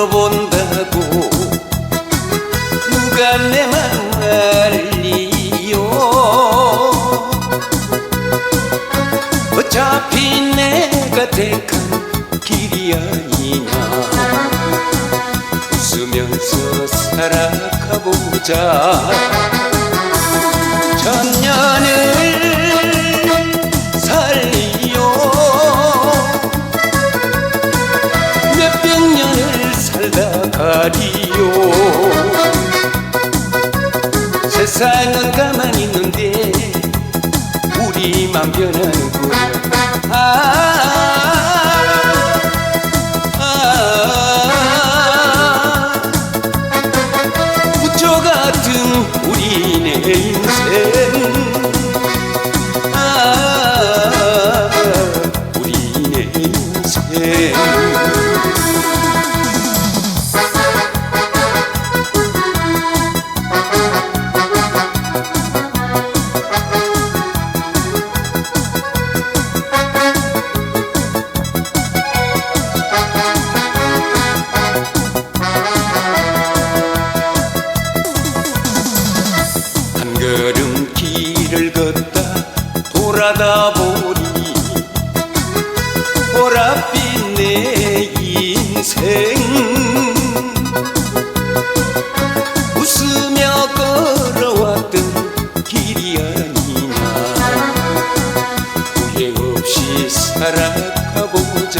물어본다고 누가 내맘 알리요? 어차피 내가 택한 길이 아니냐? 웃으면서 살아가보자. 세상은 가만히 있는데 우리만 변하는구나 아, 아, 걷다 돌아다 보니 보랏빛 내 인생. 웃으며 걸어왔던 길이 아니냐. 후회 없이 살아가보자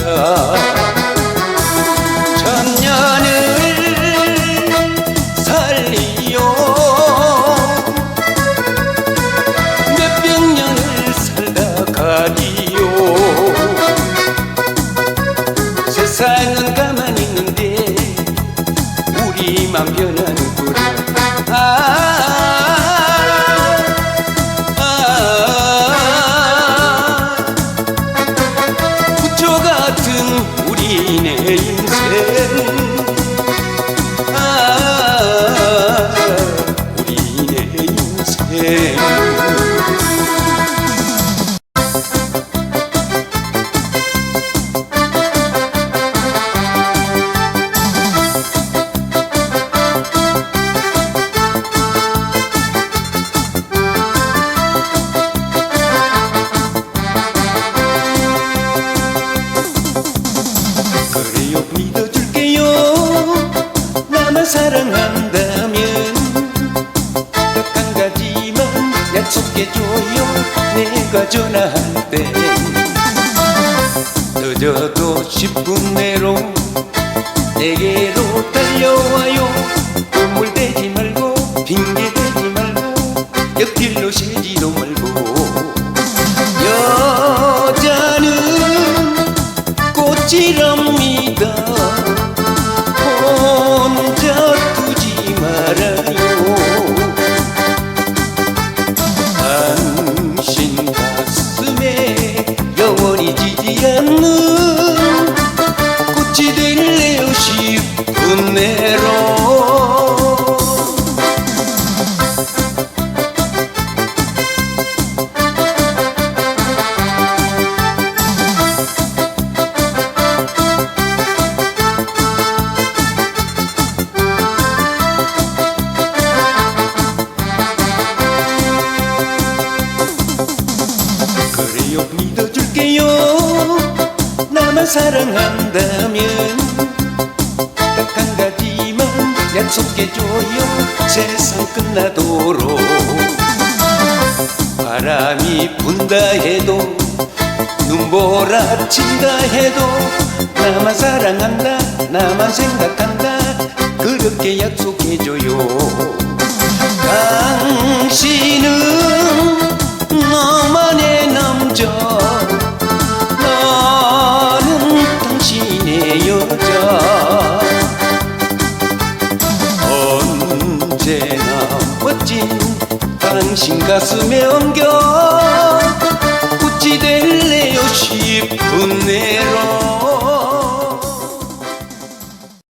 세상은 가만히 있는데 우리만 변하는구나 아, 아, 아, 부처 같은 우리네 인생. 아, 우리네 인생 내가 전화할 때 늦어도 10분 내로 내게 나만 사랑한다면 딱 한 가지만 약속해줘요. 세상 끝나도록. 바람이 분다 해도 눈보라 친다 해도 나만 사랑한다 나만 생각한다. 그렇게 약속해줘요. 당신은 당신 가슴에 엉겨 꽃이 될래요 싶은 내로